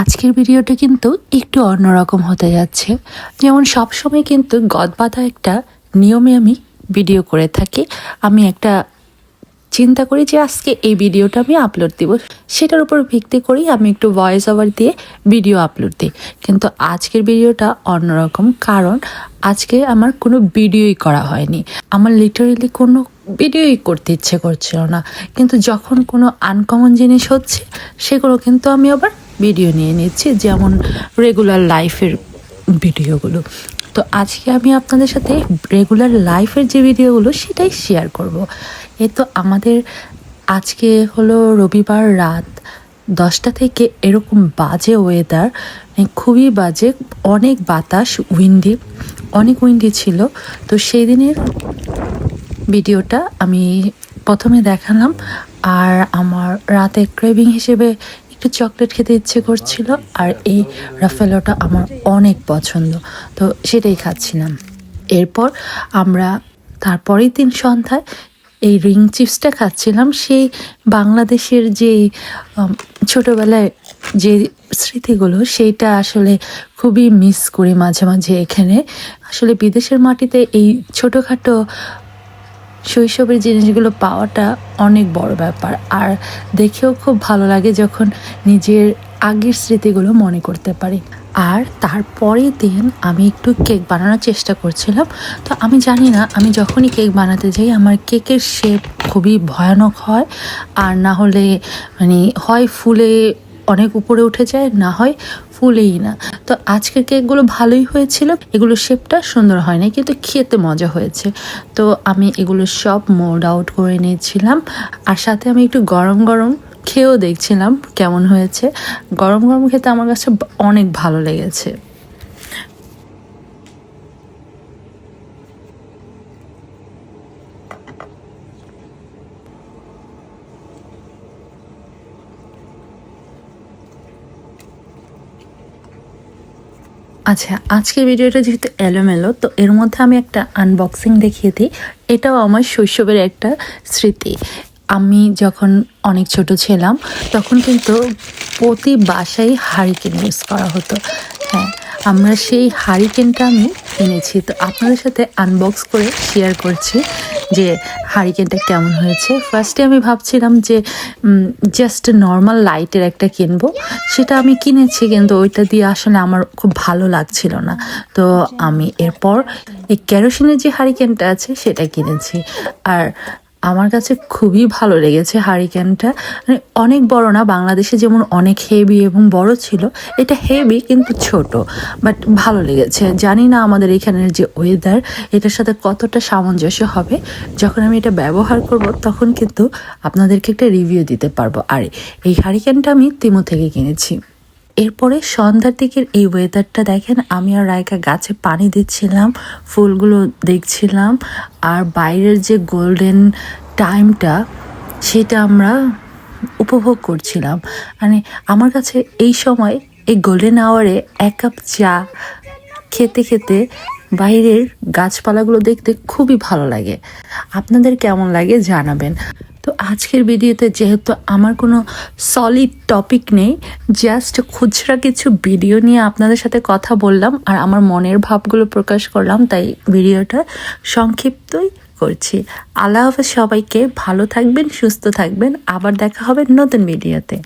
আজকের ভিডিওটা কিন্তু একটু অন্যরকম হতে যাচ্ছে। যেমন সবসময় কিন্তু গদবাধা একটা নিয়মে আমি ভিডিও করে থাকি। আমি একটা চিন্তা করি যে আজকে এই ভিডিওটা আমি আপলোড দিব। সেটার উপর ভিত্তি করেই আমি একটু ভয়েস ওভার দিয়ে ভিডিও আপলোড দিই। কিন্তু আজকের ভিডিওটা অন্যরকম, কারণ আজকে আমার কোনো ভিডিওই করা হয়নি। আমার লিটারেলি কোনো ভিডিওই করতে ইচ্ছে করছিল না। কিন্তু যখন কোনো আনকমন জিনিস হচ্ছে, সেগুলো কিন্তু আমি আবার ভিডিও নিয়ে নিচ্ছি, যেমন রেগুলার লাইফের ভিডিওগুলো তো আজকে আমি আপনাদের সাথে রেগুলার লাইফের যে ভিডিওগুলো সেটাই শেয়ার করব। এ তো আমাদের আজকে হলো রবিবার রাত দশটা থেকে এরকম বাজে ওয়েদার মানে খুবই বাজে, অনেক বাতাস উইন্ডি অনেক উইন্ডি ছিল তো সেই দিনের ভিডিওটা আমি প্রথমে দেখালাম, আর আমার রাতে ক্রেভিং হিসেবে একটু চকলেট খেতে ইচ্ছে করছিল আর এই রাফেলোটা আমার অনেক পছন্দ। তো সেটাই খাচ্ছিলাম। এরপর আমরা তারপরের দিন সন্ধ্যায় এই রিং চিপসটা খাচ্ছিলাম। সেই বাংলাদেশের যে ছোটোবেলায় যে স্মৃতিগুলো সেইটা আসলে খুবই মিস করি মাঝে মাঝে এখানে। আসলে বিদেশের মাটিতে এই ছোটোখাটো শৈশবের জিনিসগুলো পাওয়াটা অনেক বড় ব্যাপার। আর দেখেও খুব ভালো লাগে যখন নিজের আগের স্মৃতিগুলো মনে করতে পারি। আর তারপরের দিন আমি একটু কেক বানানোর চেষ্টা করছিলাম। তো আমি জানি না, আমি যখনই কেক বানাতে যাই, আমার কেকের শেপ খুবই ভয়ানক হয়। আর না হলে মানে হয় ফুলে অনেক উপরে উঠে যায়, না হয় ফুলেই না। তো আজকের কেকগুলো ভালোই হয়েছিল এগুলো শেপটা সুন্দর হয়নি, কিন্তু খেতে মজা হয়েছে। তো আমি এগুলো সব মোড আউট করে নিয়েছিলাম, আর সাথে আমি একটু গরম গরম খেয়েও দেখছিলাম কেমন হয়েছে। গরম গরম খেতে আমার কাছে অনেক ভালো লেগেছে। আচ্ছা আজকের ভিডিওটা যেহেতু এলোমেলো, তো এর মধ্যে আমি একটা আনবক্সিং দেখিয়ে দিই। এটাও আমার শৈশবের একটা স্মৃতি। আমি যখন অনেক ছোট ছিলাম, তখন কিন্তু প্রতি বাসায় হারিকেন ইউজ করা হতো। হ্যাঁ আমরা সেই হারিকেনটা আমি এনেছি। তো আপনাদের সাথে আনবক্স করে শেয়ার করছি। যে হারিকেনটা কেমন হয়েছে। ফার্স্টে আমি ভাবছিলাম যে জাস্ট নর্মাল লাইটের একটা কিনবো। সেটা আমি কিনেছি কিন্তু ওইটা দিয়ে আসলে আমার খুব ভালো লাগছিল না। তো আমি এরপর এই ক্যারোসিনের যে হারিকেনটা আছে সেটা কিনেছি। আর আমার কাছে খুবই ভালো লেগেছে হারিকেনটা। মানে অনেক বড় না, বাংলাদেশে যেমন অনেক হেভি এবং বড় ছিল, এটা হেভি কিন্তু ছোট বাট ভালো লেগেছে। জানি না আমাদের এখানের যে ওয়েদার এটার সাথে কতটা সামঞ্জস্য হবে। যখন আমি এটা ব্যবহার করব, তখন কিন্তু আপনাদেরকে একটা রিভিউ দিতে পারব। আর এই হারিকেনটা আমি তিমো থেকে কিনেছি। এরপরে সন্ধ্যার দিকের এই ওয়েদারটা দেখেন, আমি আর রায়কা গাছে পানি দিচ্ছিলাম, ফুলগুলো দেখছিলাম, আর বাইরের যে গোল্ডেন টাইমটা সেটা আমরা উপভোগ করছিলাম। মানে আমার কাছে এই সময়, এই গোল্ডেন আওয়ারে এক কাপ চা খেতে খেতে বাইরের গাছপালাগুলো দেখতে খুবই ভালো লাগে। আপনাদের কেমন লাগে জানাবেন। তো আজকের ভিডিওতে যেহেতু আমার কোনো সলিড টপিক নেই জাস্ট খুচরা কিছু ভিডিও নিয়ে আপনাদের সাথে কথা বললাম আর আমার মনের ভাবগুলো প্রকাশ করলাম, তাই ভিডিওটা সংক্ষিপ্তই করছি। আল্লাহ হাফেজ সবাইকে ভালো থাকবেন, সুস্থ থাকবেন। আবার দেখা হবে নতুন ভিডিওতে